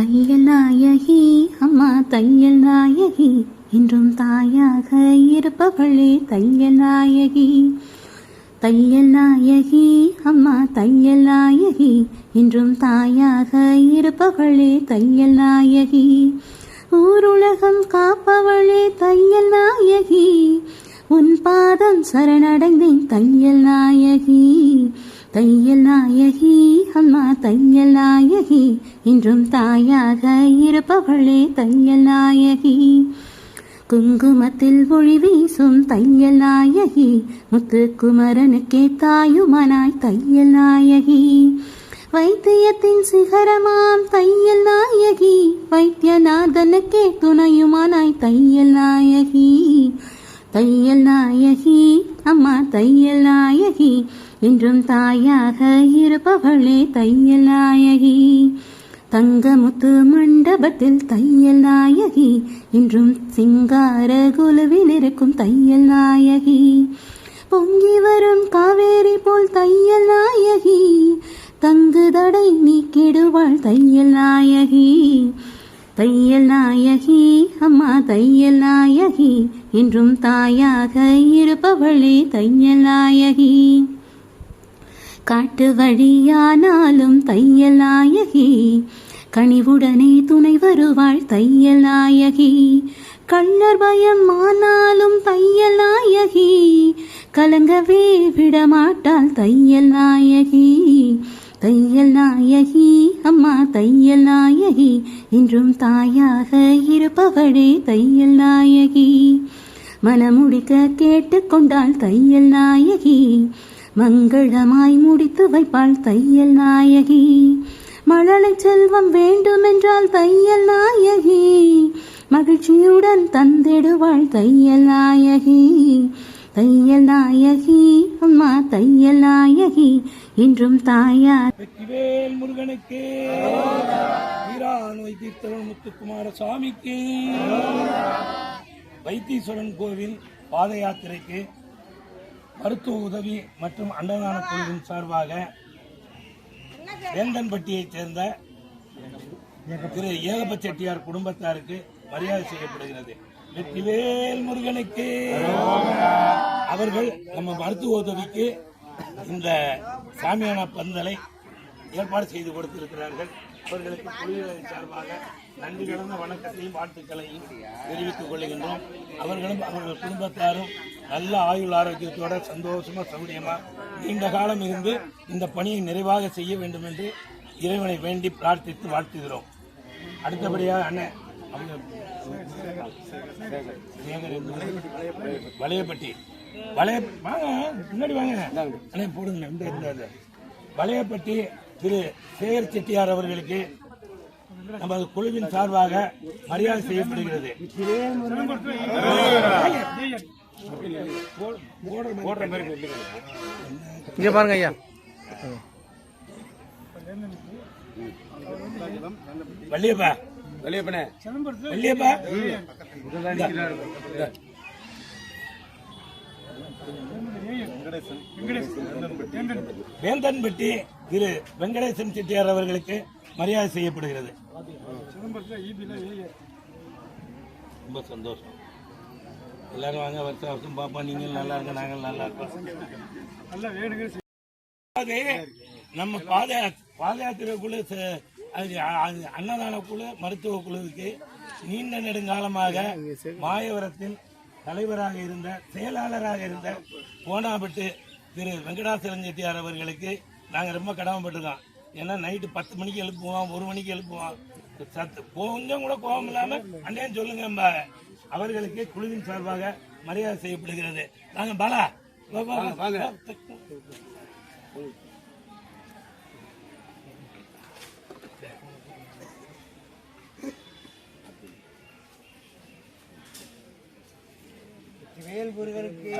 தையல் நாயகி அம்மா தையல் நாயகி என்றும் தாயாக இருப்பவளே தையல் நாயகி தையல் நாயகி அம்மா தையல் நாயகி என்றும் தாயாக இருப்பவளே தையல் நாயகி ஊருலகம் காப்பவளே தையல் நாயகி உன் பாதம் சரணடைந்தேன் தையல் நாயகி தையல் நாயகி அம்மா தையல் நாயகி இன்றும் தாயாக இருப்பவளே தையல் நாயகி குங்குமத்தில் ஒளி வீசும் தையல் நாயகி முத்துக்குமரனுக்கே தாயுமனாய் தையல் நாயகி வைத்தியத்தின் சிகரமாம் தையல் நாயகி வைத்தியநாதனுக்கே துணையுமானாய் தையல் நாயகி தையல் நாயகி அம்மா தையல் நாயகி என்றும் தாயாக இருப்பவளே தையல் நாயகி. தங்கமுத்து மண்டபத்தில் தையல் நாயகி. என்றும் சிங்கார குழுவில் இருக்கும் தையல் நாயகி. பொங்கி வரும் காவேரி போல் தையல் நாயகி. தங்கு தடை நீக்கிடுவாள் தையல் நாயகி. தையல் நாயகி அம்மா தையல் நாயகி. என்றும் தாயாக இருப்பவளே தையல் நாயகி. காட்டு வழியானாலும் தையலாயகி கனிவுடனே துணை வருவாள் தையலாயகி கள்ளர் பயம் ஆனாலும் தையலாயகி கலங்கவே விடமாட்டாள் தையலாயகி தையல் நாயகி அம்மா தையல் நாயகி. என்றும் தாயாக இருப்பவளே தையல் நாயகி. மனமுடிக்க கேட்டுக்கொண்டாள் தையல் நாயகி. மங்களமாய் முடித்து வைப்பாள் தையல் நாயகி. மழலை செல்வம் வேண்டுமென்றால் தையல் நாயகி. மகிழ்ச்சியுடன் தந்திடுவாள் தையல் நாயகி. தையல் நாயகி அம்மா தையல் நாயகி. என்றும் தாயார். வெற்றிவேல் முருகனுக்கு. வீரா தீர்த்தவன் முத்துக்குமார சுவாமிக்கு. வைத்தீஸ்வரன் கோவில் பாத யாத்திரைக்கு மருத்துவ உதவி மற்றும் அன்னதான குழுவின் சார்பாக வேந்தன்பட்டியைச் சேர்ந்த திரு ஏகப்ப செட்டியார் குடும்பத்தாருக்கு மரியாதை செய்யப்படுகிறது. வெற்றிவேல் முருகனுக்கு. அவர்கள் நம்ம மருத்துவ உதவிக்கு இந்த சாமியான பந்தலை ஏற்பாடு செய்து கொடுத்திருக்கிறார்கள். அவர்களுக்கு குழுவினரின் சார்பாக நன்றி கலந்த வணக்கத்தையும் வாழ்த்துக்களையும் தெரிவித்துக் கொள்கின்றோம். அவர்களும் அவர்கள் குடும்பத்தாரும் நல்ல ஆயுள் ஆரோக்கியத்தோட சந்தோஷமா சௌரியமா நீண்ட காலம் இருந்து இந்த பணியை நிறைவாக செய்ய வேண்டும் என்று இறைவனை வேண்டி பிரார்த்தித்து வாழ்த்துகிறோம். அடுத்தபடியாக அண்ணன் அவங்க? வளையப்பட்டி. வளைய வாங்க முன்னாடி வாங்க. அண்ணே போடுங்க இந்த. வளையப்பட்டி திரு சேகர் செட்டியார் அவர்களுக்கு நமது குழுவின் சார்பாக மரியாதை செய்யப்படுகிறது. இங்க பாருங்க ஐயா. வள்ளியப்பா. வெளியப்பனே வள்ளியப்பா. வேந்தன்பட்டி. திரு வெங்கடேசன் செட்டியார் அவர்களுக்கு மரியாதை செய்யப்படுகிறது. ரொம்ப சந்தோஷம். எல்லாரும் வாங்க வருஷம் வருஷம் பாப்பா நீங்கள் நல்லா இருக்க நாங்கள் நல்லா இருக்கோம் அதாவது நம்ம பாத பாத யாத்திரை குழு ச- அது அது அன்னதான குழு மருத்துவ குழுவுக்கு நீண்ட நெடுங்காலமாக மாயவரத்தின் தலைவராக இருந்த செயலாளராக இருந்த போனாபட்டு திரு வெங்கடாசலம் செட்டியார் அவர்களுக்கு நாங்கள் ரொம்ப கடமைப்பட்டிருக்கோம். ஏன்னா நைட்டு பத்து மணிக்கு எழுப்புவோம் ஒரு மணிக்கு எழுப்புவோம். சத்து கொஞ்சம் கூட கோபம் இல்லாமல் அண்ணன் சொல்லுங்க அவர்களுக்கு குழுவின் சார்பாக மரியாதை செய்யப்படுகிறது. நாங்க பாலா. வா, வா, முருகனுக்கு